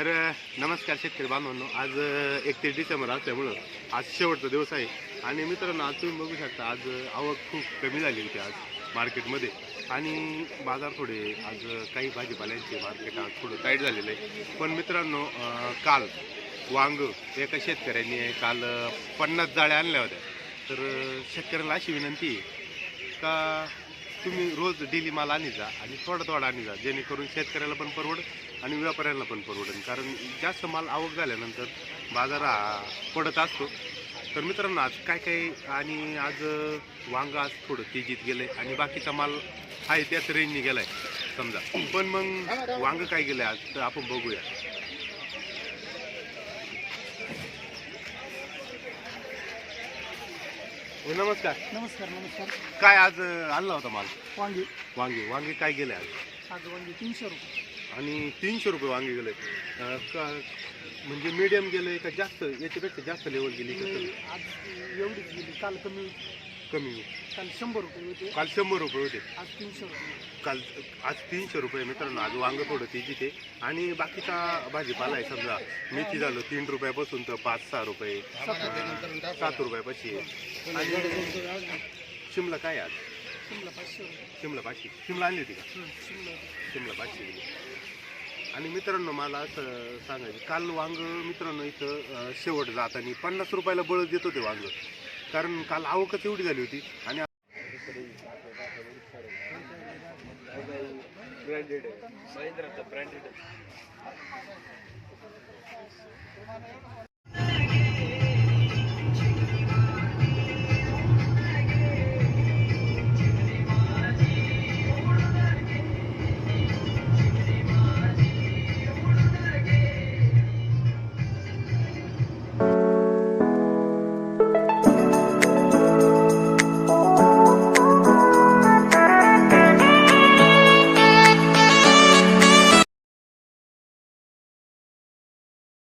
तर नमस्कार शेतकरी बांधवांनो. आज एकतीस डिसेंबर असल्यामुळं आज शेवटचा दिवस आहे. आणि मित्रांनो आज तुम्ही बघू शकता आज आवक खूप कमी झाली होती आज मार्केटमध्ये. आणि बाजार थोडे आज काही भाजीपाल्यांचे मार्केट आज थोडं टाईट झालेलं आहे. पण मित्रांनो काल वांग एका शेतकऱ्यांनी काल पन्नास जाळ्या आणल्या होत्या. तर शेतकऱ्याला अशी विनंती आहे का तुम्ही रोज डेली माल आणि जा आणि थोडा थोडा आणि जा जेणेकरून शेतकऱ्याला पण परवड आणि व्यापाऱ्याला पण परवडेल. कारण जास्त माल आवक झाल्यानंतर बाजार हा पडत असतो. तर मित्रांनो आज काय काय आणि आज वांग आज थोडं तेजीत आहे आणि बाकीचा माल आहे त्याच रेंजने गेलाय समजा. पण मग वांग काय गेलंय आज तर आपण बघूया. हो, नमस्कार. नमस्कार नमस्कार. काय आज अं, आणला होता माल? वांगी. वांगे. वांगे काय गेले आज? आज वांगी तीनशे रुपये. आणि तीनशे रुपये वांगे गेले. अं, का म्हणजे मीडियम गेले का जास्त? याच्यापेक्षा जास्त लेवल गेली का? आज एवढीच गेली. काल कमी कमी काल शंभर रुपये होते. काल शंभर रुपये होते. आज तीनशे रुपये. काल आज तीनशे रुपये मित्रांनो. आज वांग थोडं तेजीत आहे आणि बाकीचा भाजीपाला आहे समजा मेथी झालं तीन रुपयापासून तर पाच सहा रुपये. अं, सात रुपयापाशी आहे. आणि शिमला काय आहे आज? शिमला पाचशे रुपये. शिमला पाचशे. शिमला आणली होती का? शिमला शिमला पाचशे गेली आणि मित्रांनो मला असं सांगायचं काल वांग मित्रांनो इथं अं, शेवट जाताना पन्नास रुपयाला बळच देत होते वांग. कारण काल आवकच एवढी झाली होती. आणि ब्रँडेड ब्रँडेड